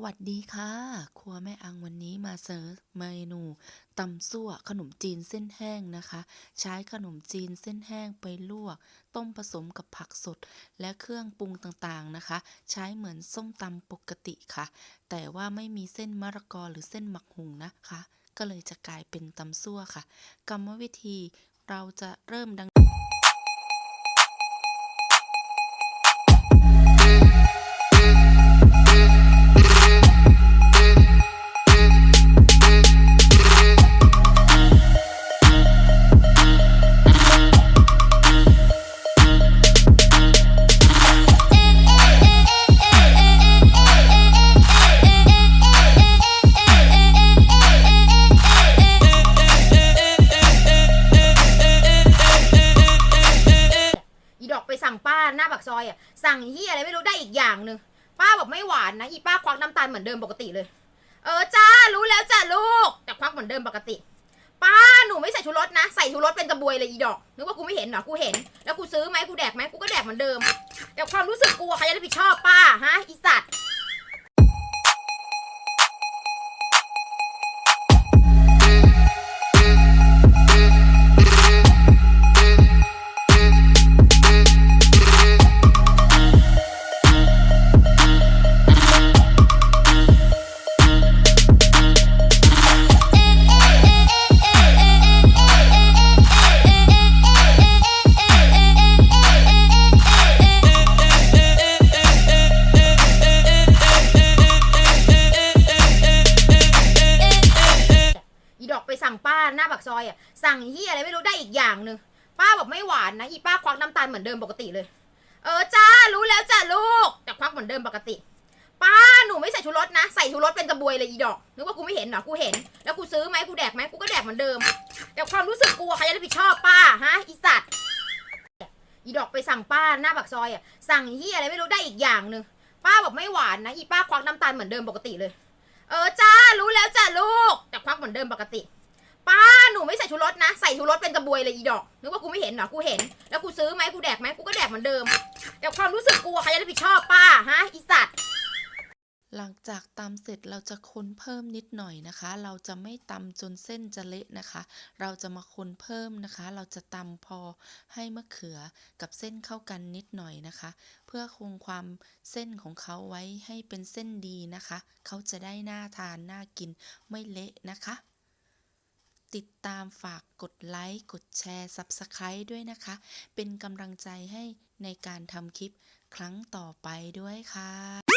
สวัสดีค่ะ ครัวแม่อังวันนี้มาเสิร์ฟเมนูตำซั่วขนมจีนเส้นแห้งนะคะ ใช้ขนมจีนเส้นแห้งไปลวก ต้มผสมกับผักสด และเครื่องปรุงต่างๆนะคะ ใช้เหมือนส้มตำปกติค่ะ แต่ว่าไม่มีเส้นมะละกอหรือเส้นหมักหุงนะคะ ก็เลยจะกลายเป็นตำซั่วค่ะ กรรมวิธีเราจะเริ่มดัง หน้าปากซอยอะสั่งเฮียอะไรไม่รู้ได้อีกอย่างหนึ่งป้าบอกไม่หวานนะอีป้าควักน้ำตาลเหมือนเดิมปกติเลย เออจ้ารู้แล้วจ้าลูก แต่ควักเหมือนเดิมปกติ ป้าหนูไม่ใส่ชูรสนะใส่ชูรสเป็นกระบวยเลยอีดอกนึกว่ากูไม่เห็นเหรอกูเห็น แล้วกูซื้อไหมกูแดกไหมกูก็แดกเหมือนเดิม แต่ความรู้สึกกูใครจะรับผิดชอบป้าฮะอีสัตว์ากซอยอะสั่งเฮียอะไรไม่รู้ได้อีกอย่างหนึ่งป้าบอกไม่หวานนะอีป้าควักน้ำตาลเหมือนเดิมปกติเลย เออจ้ารู้แล้วจ้าลูกแต่ควักเหมือนเดิมปกติ ป้าหนูไม่ใส่ชูรสนะ ใส่ชูรสเป็นกระบวยเลยอีดอกนึกว่ากูไม่เห็นเหรอกูเห็น แล้วกูซื้อไหมกูแดกไหมกูก็แดกเหมือนเดิม แต่ความรู้สึกกูใครจะรับผิดชอบป้าฮะอีสัตว์อีดอกไปสั่งป้าหน้าปากซอยอะสั่งเฮียอะไรไม่รู้ได้อีกอย่างหนึ่งป้าบอกไม่หวานนะอีป้าควักน้ำตาลเหมือนเดิมปกติเลย เออจ้ารู้แล้วจ้าลูกแต่ควักเหมือนเดิมปกติ ป้า นูไม่ใส่ชูรสนะ ใส่ชูรสเป็นกระบวยเลยอีดอก นึกว่ากูไม่เห็นเหรอ กูเห็น แล้วกูซื้อไหมกูแดกไหมกูก็แดกเหมือนเดิม แต่ความรู้สึกกูอะใครจะรับผิดชอบป้า ฮะ อีสัตว์ หลังจากตำเสร็จเราจะคนเพิ่มนิดหน่อยนะคะ เราจะไม่ตำจนเส้นจะเละนะคะ เราจะมาคนเพิ่มนะคะ เราจะตำพอให้มะเขือกับเส้นเข้ากันนิดหน่อยนะคะ เพื่อคงความเส้นของเขาไว้ให้เป็นเส้นดีนะคะ เขาจะได้น่าทานน่ากินไม่เละนะคะ ติดตามฝากกดไลค์กดแชร์ Subscribe ด้วยนะคะ เป็นกำลังใจให้ในการทำคลิปครั้งต่อไปด้วยค่ะ